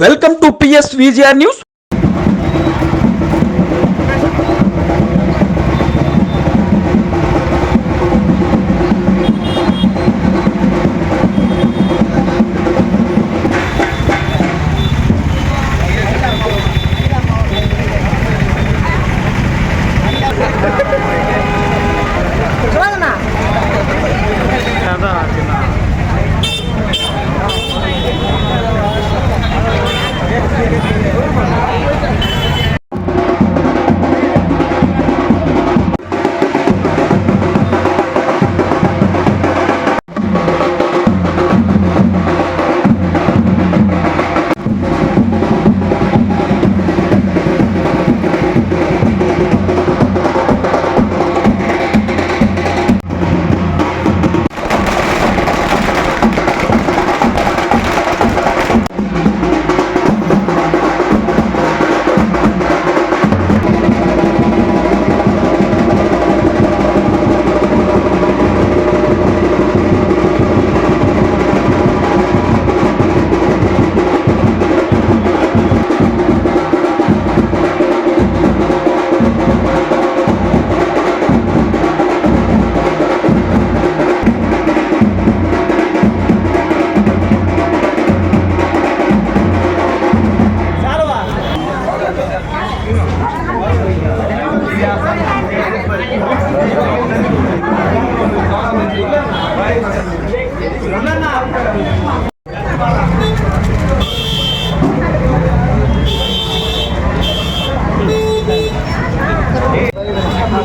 welcome to PS VGR news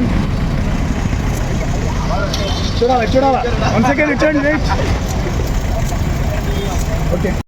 పోలరమ్మవ్వ చూడాలి చూడాలి వన్ సెకండ్ ఇచ్చండి వెయిట్ ఓకే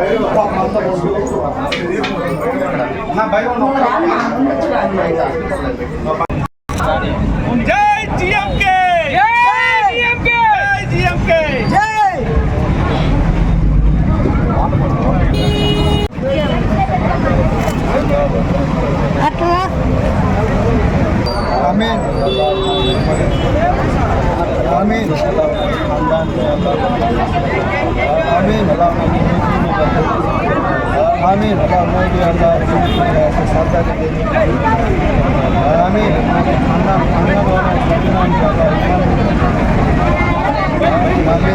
రామ్ ఇదిగో, మరి పాడు. జై. హరీష్ జై జిఎంకే జై జిఎంకే జై జిఎంకే జై ఆమేన్ آمين آمين آمين اللهم اجعل الله في صدرك آمين اللهم اجعل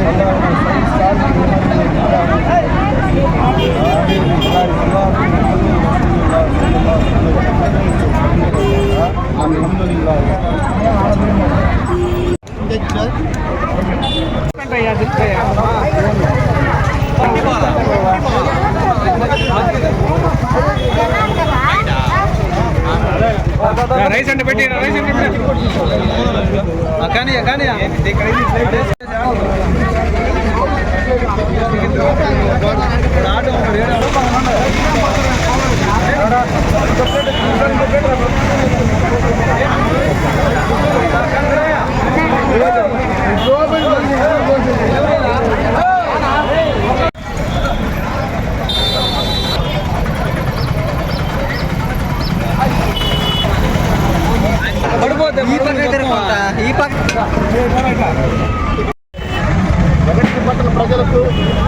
الله في صدرك آمين اللهم اجعل الله في صدرك రైస్ అంటే పెట్టి రైస్ అంటే కానీ కానీ పట్టణ ప్రజలకు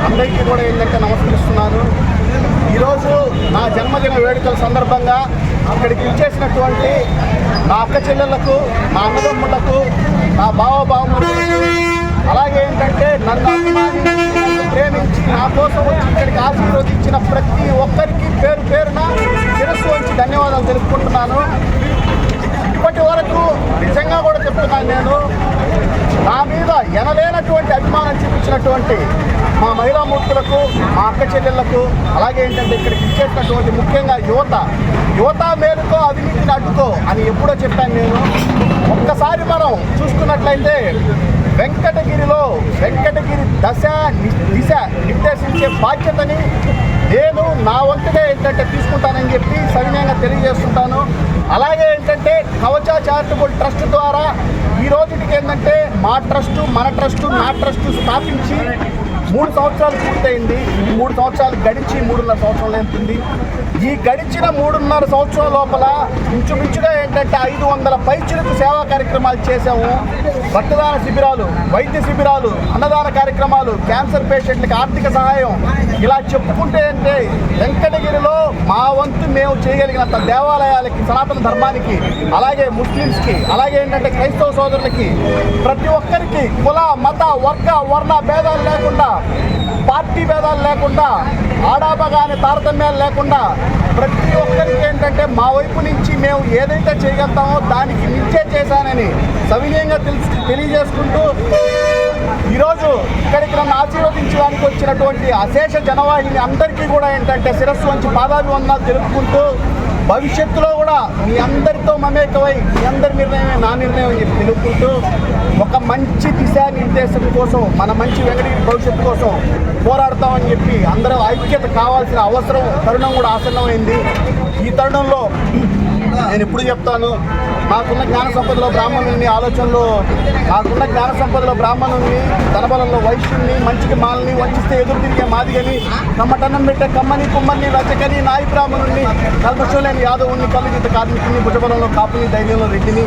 అందరికీ కూడా ఏంటంటే నమస్కరిస్తున్నాను. ఈరోజు నా జన్మదిన వేడుకల సందర్భంగా అక్కడికి ఇచ్చేసినటువంటి నా అక్క చెల్లెళ్ళకు నా అన్నదమ్ములకు నా బావబావములకు అలాగే ఏంటంటే నన్ను ప్రేమించి నా కోసం వచ్చి ఇక్కడికి ఆశీర్వదించిన ప్రతి ఒక్కరికి పేరు పేరున శిరస్సు వచ్చి ధన్యవాదాలు తెలుపుకుంటున్నాను. ఇప్పటి వరకు నిజంగా కూడా చెప్తున్నాను నేను నా మీద ఎనలేనటువంటి అభిమానం చూపించినటువంటి మా మహిళామూర్తులకు మా అక్క చెల్లెళ్ళకు అలాగే ఏంటంటే ఇక్కడికి ఇచ్చేసినటువంటి ముఖ్యంగా యువత. యువత మేలుతో అవినీతిని అడ్డుకో అని ఎప్పుడో చెప్పాను నేను. ఒక్కసారి మనం చూసుకున్నట్లయితే వెంకటగిరిలో వెంకటగిరి దశ దిశ నిర్దేశించే బాధ్యతని నేను నా వంతుగా ఏంటంటే తీసుకుంటానని చెప్పి సవినయంగా తెలియజేస్తుంటాను. అలాగే ఏంటంటే కవచ చారిటబుల్ ట్రస్ట్ ద్వారా ఈ రోజుకి ఏంటంటే మా ట్రస్టు మన ట్రస్టు నా ట్రస్ట్ స్థాపించి మూడు సంవత్సరాలు పూర్తయింది. ఈ మూడు సంవత్సరాలు గడిచి మూడున్నర సంవత్సరాలు ఎంతుంది ఈ గడిచిన మూడున్నర సంవత్సరం లోపల ఇంచుమించుగా ఏంటంటే ఐదు వందల పైచులకు సేవా కార్యక్రమాలు చేసాము రక్తదాన శిబిరాలు వైద్య శిబిరాలు అన్నదాన కార్యక్రమాలు క్యాన్సర్ పేషెంట్లకు ఆర్థిక సహాయం. ఇలా చెప్పుకుంటే అంటే వెంకటగిరిలో మా వంతు మేము చేయగలిగినంత దేవాలయాలకి సనాతన ధర్మానికి అలాగే ముస్లిమ్స్కి అలాగే ఏంటంటే క్రైస్తవ సోదరులకి ప్రతి ఒక్కరికి కుల మత వర్గ వర్ణ భేదాలు లేకుండా పార్టీ భేదాలు లేకుండా ఆడాబగాని తారతమ్యాలు లేకుండా ప్రతి ఒక్కరికి ఏంటంటే మా వైపు నుంచి మేము ఏదైతే చేయగలుగుతామో దానికి మించే చేశానని సవినయంగా తెలిసి తెలియజేసుకుంటూ ఈరోజు ఇక్కడికి నన్ను ఆశీర్వదించడానికి వచ్చినటువంటి అశేష జనవాహిని అందరికీ కూడా ఏంటంటే శిరస్సు వంచి పాదాభివందనాలు తెలుపుకుంటూ భవిష్యత్తులో కూడా మీ అందరితో మమేకమై మీ అందరి నిర్ణయమే నా నిర్ణయం అని చెప్పి తెలుపుకుంటూ ఒక మంచి దిశానిర్దేశం కోసం మన మంచి వెంకటగిరి భవిష్యత్తు కోసం పోరాడతామని చెప్పి అందరూ ఐక్యత కావాల్సిన అవసరం తరుణం కూడా ఆసన్నమైంది. ఈ తరుణంలో నేను ఇప్పుడు చెప్తాను. నాకున్న జ్ఞాన సంపదలో బ్రాహ్మణుని ఆలోచనలో నాకున్న జ్ఞాన సంపదలో బ్రాహ్మణుని ధనబలంలో వైశ్యుని మంచికి మాలని వంచిస్తే ఎదురు తిరిగే మాదిగని కమ్మటన్నం పెట్టే కమ్మని కుమ్మని రచకని నాయి బ్రాహ్మణుని కల్మషలేని యాదవుని కలిగిత కార్మికుని భుజబలంలో కాపుని ధైర్యంలో రెడ్డిని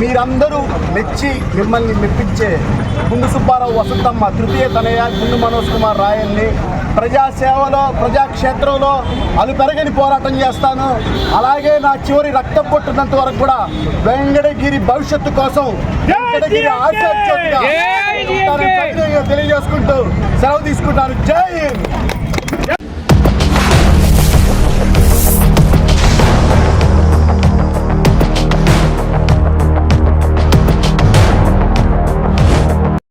మీరందరూ మెచ్చి మిమ్మల్ని మెప్పించే గుండు సుబ్బారావు వసంతమ్మ తృతీయ తనయ గుండు మనోజ్ కుమార్ రాయల్ని ప్రజాసేవలో ప్రజాక్షేత్రంలో అలు పెరగని పోరాటం చేస్తాను. అలాగే నా చివరి రక్తం పొట్టున్నంత వరకు కూడా వెంకటగిరి భవిష్యత్తు కోసం వెంకటగిరి ఆశాజ్యోతిగా తెలియజేసుకుంటూ సెలవు తీసుకుంటాను. జై హింద్!